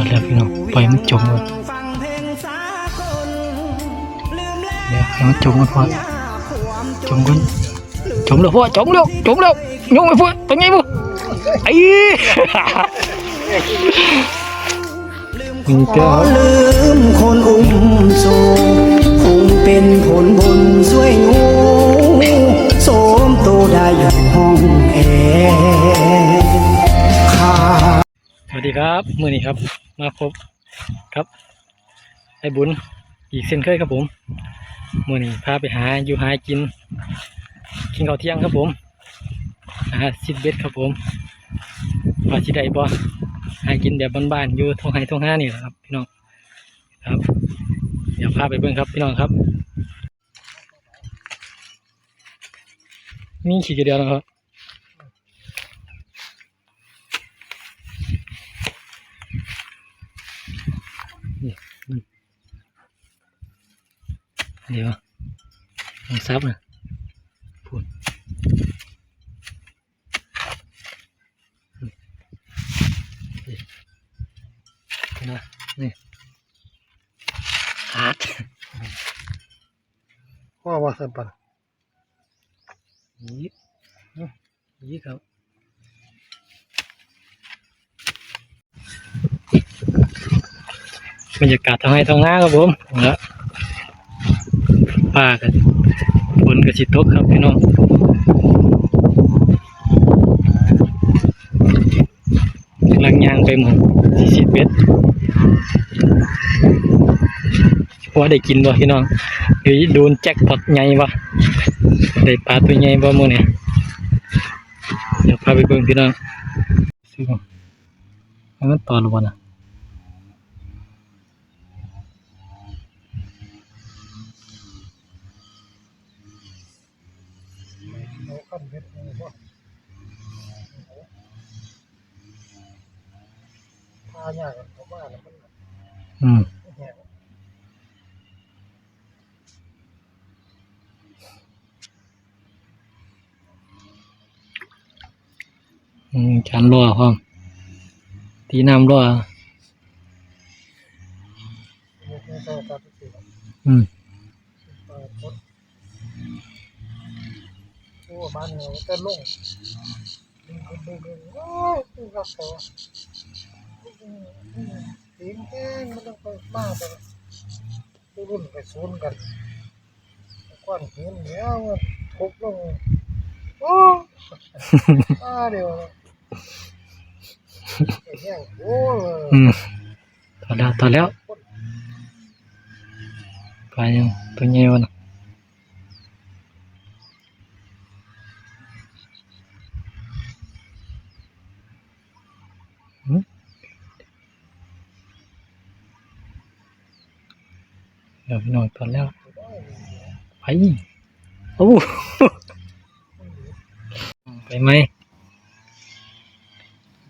อดแล้วพี่น้องปล่อยมันจมก่อนเดี๋ยวให้มันจมก่อนพ่อจมก่อนจมแล้วพ่อจมแล้วจมแล้วยงไปพ่อตัวไงพ่อไอ้มีเจ้าลืมคนอุ้มโศกคงเป็นผลบุญช่วยงูโสมโตได้อยู่ห้องแอร์ข้าสวัสดีครับ มื่อนี้ครับ มาพบครับ ไอ้บุญอีกเส้นเคยครับผมมื่อนี้พาไปหาอยู่หากิน กินข้าวเที่ยงครับผมหาซิดเบ็ดครับผมว่าสิดได้บ่หากินแบบบ้านๆอยู่ทงไห้ทงห้านี่แหละครับ พี่น้องครับ เดี๋ยวพาไปเบิ่งครับพี่น้องครับมีขี่กระเดียวนะครับ เดี๋ยวลองซับนะพูดนี่นะนี่ฮาร์ดว่าว่าสันปันยี่ยี่ครับ บรรยากาศทางไห้ทางหน้าครับผมแล้วป่ากันฝนกระชิตกครับพี่น้องกำลังยางไปหมดสี่สิบเมตรว่าได้กินบ่พี่น้องหรือโดนแจ็คพอตใหญ่บ่ได้ปลาตัวใหญ่บ่มื้อนี้เดี๋ยวพาไปเบิ่งพี่น้องซื้อบ่ให้มันตอนบ่น่ะ เราขั้นเพราพายากเขาว่าแล้วมันอืมแหงอืมจานรั่วพร้อมตีน้ำรั่วอืม ปลาพด โอ้บ้านเราจะลงดึงดึงดึงโอ้ยดึงกับเขาตีนแห้งมันต้องไปมาไปรุ่นไปซูนกันควันหินเนี้ยมันทุบลงโอ้อาเดียวแห้งโอ้อืมถอดแล้วถอดแล้วปลายังตัวใหญ่วนะ เดี๋ยวพี่น้องถอดแล้วไปโอ้ไปไหม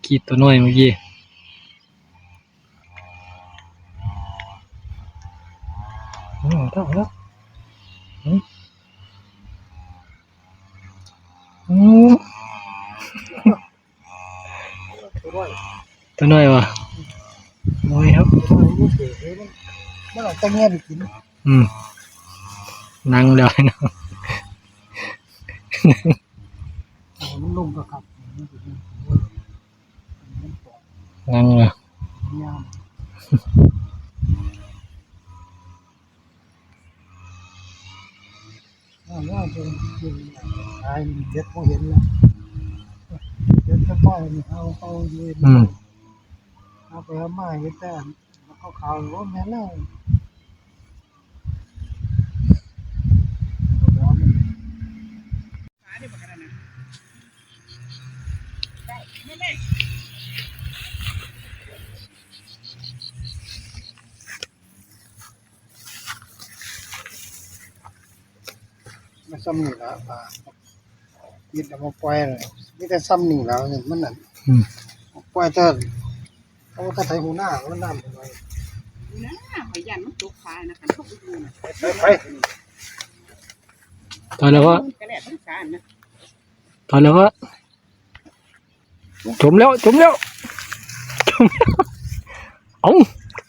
กีดตัวน้อยเมื่อกี้อืมเอาแล้วอืมอืมตัวน้อยวะน้อยครับ มันเอา ต้องเงี้ยไปกินอืมนั่งแล้วเนาะมันนุ่มก็ครับนั่งเลยยามอ่าว่าจะกินตายเด็ดพอเห็นแล้วเด็ดจะป้อยเอาเอาเย็นอืมเอาไปเอาไม้เห็นแต่เขาขาวว่าแม่แล้ว มาซ้ำหนึ่งแล้วป่ายึดเอามาปล่อยเลยนี่แต่ซ้ำหนึ่งแล้วเนี่ยมันนั่นอืม ปล่อยแต่เขาก็ไถหูหน้ามันน้ำไปนะหอยยันมันตกฟ้านะคันเขาไปดูนะไปไปถอดแล้ววะมันกระแลทั้งสารนะถอดแล้ววะ จมแล้วจมแล้วจมแล้วเอ้า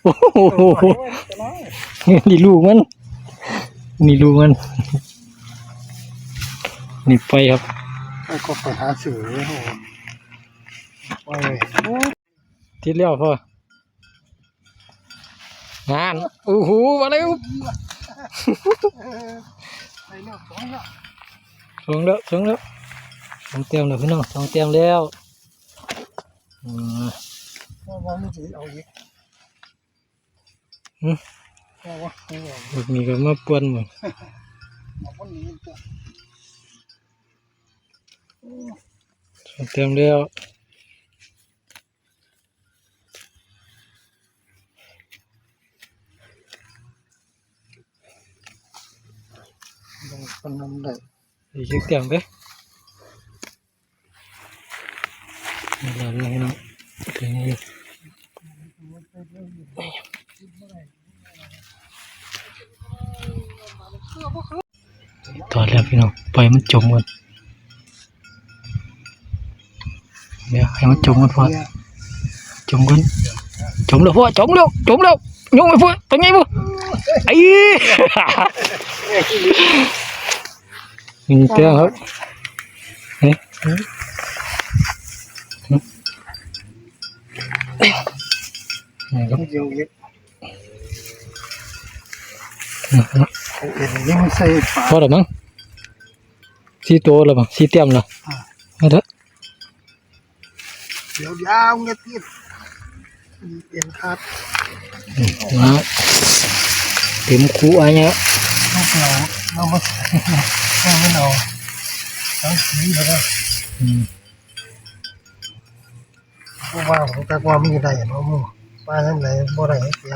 โอ้โหนี่ลูกมัน นี่ลูกมัน นี่ไปครับไอ้ก็ไปหาสื่อโอ้โหไปโอ้ที่เลี้ยวพองานโอ้โหมาแล้วไปเนาะสองเนาะสองแล้วสองแล้วสองเตรียมแล้วพี่น้องสองเตรียมแล้ว อืม ว่าว่าไม่ถือเอาอีก หืม ว่าว่าไม่เอา ลูกนี้ก็มาปวนหมด เอาคนนี้ตัว สองเตรียมแล้ว ลงคนนั้นได้ อีกสักเตรียมไปนี่แล้ว ตอนแล้วพี่น้องปล่อยมันจมกันเดี๋ยวให้มันจมกันพอเนี่ยจมกันจมแล้วพ่อจมแล้วจมแล้วยงไปพ่อตัวไงพ่อไอ้นี่เจ้าครับเฮ้ นี่ครับเดียวอีกเอาเอ็นนี่มันใส่ฝาพอแล้วมั้งสี่ตัวแล้วมั้งสีเตรียมแล้วเอาเถอะเดี๋ยวยาวเงี้ยติดเอ็นขาดมาเต็มคูอะไรเงี้ยเอาเปล่าเอามาเอาไม่เอาทั้งสีเลยนะอืมเพราว่าผมกะว่ามีได้เนาะมึง ปลาทั้งไหนบ่ได้เสีย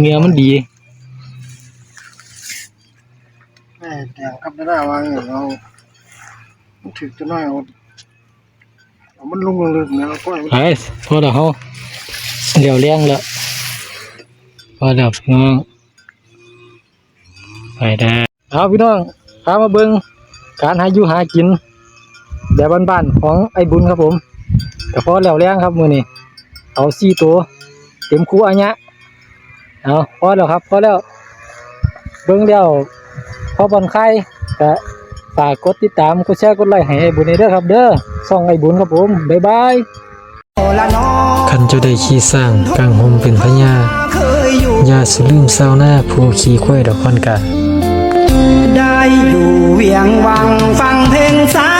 เมียมันดีแม่แดงกับไม่ได้วางอย่างเราถึกจะน้อยเอาเอามันลงลึกๆนะแล้วก็ให้มันไปพอแล้วเขาเดี๋ยวเลี้ยงแล้วพอแล้วพี่น้องไปได้เอาพี่น้องพามาเบิ่งการหาอยู่หากินแบบบ้านๆของไอ้บุญครับผม ก็พอแล้วเลี้ยงครับมื้อนี้เอาสี่ตัวเต็มคูอันเนี้ยเอาพอแล้วครับพอแล้วเบิ่งแล้วพอบอนไข่ก็ฝากกดติดตามกดแชร์กดไลค์ให้ไอ้บุญนี่เด้อครับ เด้อส่องไอ้บุญครับผมบ๊ายบายโอละน้องคันเจ้าได้ขี่สร้างกลางหมเป็นพญาเคยอยู่อย่าสลืมเศร้าวหน้าผู้ขี่ควายดอกคอนกาได้อยู่เวียงวังฟังเพลงสา